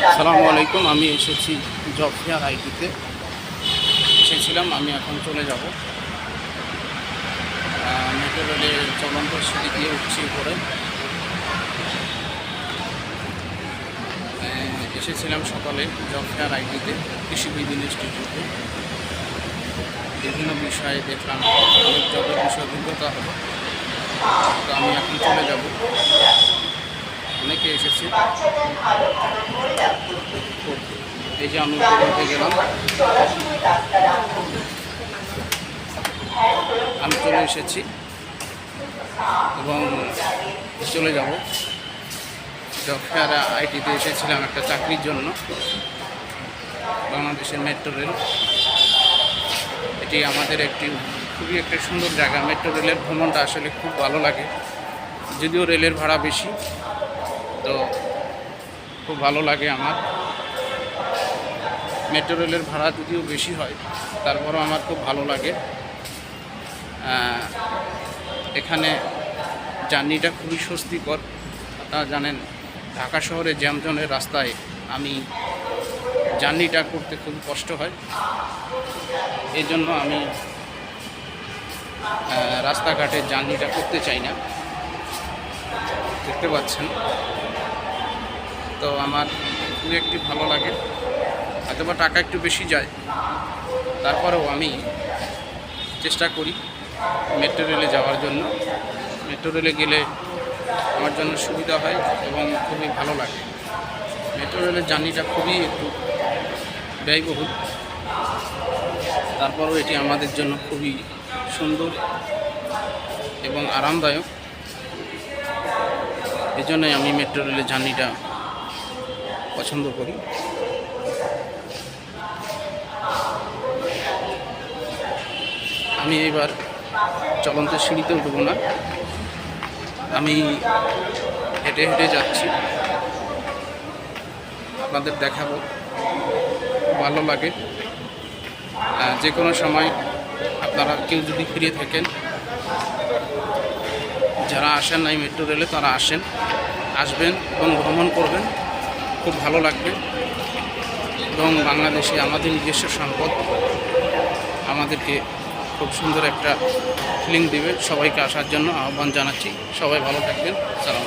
সালামু আলাইকুম, আমি এসেছি জব ফেয়ার আইটিতে। এসেছিলাম, আমি এখন চলে যাব। মেট্রো রেলের চলন্ত সিঁড়ি দিয়ে উঠছি উপরে। এসেছিলাম সকালে জব ফেয়ার আইটিতে, কৃষি বিদিন ইনস্টিটিউটে। বিভিন্ন বিষয়ে দেখলাম, অনেক জবের বিষয়ে অভিজ্ঞতা হলো তো আমি এখন চলে যাব। অনেকে এসেছে। এই যে আমি গেলাম। আমি চলে এসেছি এবং চলে যাব। জবফেয়ার আইটিতে এসেছিলাম একটা চাকরির জন্য, বাংলাদেশের মেট্রো রেল। এটি আমাদের একটি খুবই একটা সুন্দর জায়গা। মেট্রো রেলের ভ্রমণটা আসলে খুব ভালো লাগে। যদিও রেলের ভাড়া বেশি, তো খুব ভালো লাগে আমার। মেট্রো রেলের ভাড়া যদিও বেশি হয়, তারপরও আমার খুব ভালো লাগে। এখানে জার্নিটা খুবই স্বস্তিকর। আপনারা জানেন, ঢাকা শহরে জ্যামজনের রাস্তায় আমি জার্নিটা করতে খুব কষ্ট হয়। এই জন্য আমি রাস্তাঘাটে জার্নিটা করতে চাই না। দেখতে পাচ্ছেন। তো আমার খুব একটি ভালো লাগে। হয়তোবা টাকা একটু বেশি যায়। তারপরেও আমি চেষ্টা করি মেট্রো রেলে যাওয়ার জন্য। মেট্রো রেলে গেলে আমার জন্য সুবিধা হয় এবং খুবই ভালো লাগে। মেট্রো রেলের জার্নিটা খুবই একটু ব্যয়বহুল। তারপরেও এটি আমাদের জন্য খুবই সুন্দর এবং আরামদায়ক। এই জন্যই আমি মেট্রো রেলের জার্নিটা পছন্দ করি। আমি এবার চলন্ত সিঁড়িতে উঠব না। আমি হেঁটে হেঁটে যাচ্ছি। আপনাদের দেখাবো। ভালো লাগে। যে কোনো সময় আপনারা কেউ যদি ফিরে থাকেন, যারা আসেন নাই মেট্রো রেলে, তারা আসেন। আসবেন এবং ভ্রমণ করবেন। খুব ভালো লাগবে। এবং বাংলাদেশে আমাদের নিজস্ব সম্পদ। আমাদেরকে খুব সুন্দর একটা ফিলিং দেবে। সবাইকে আসার জন্য আহ্বান জানাচ্ছি। সবাই ভালো থাকবেন। সালাম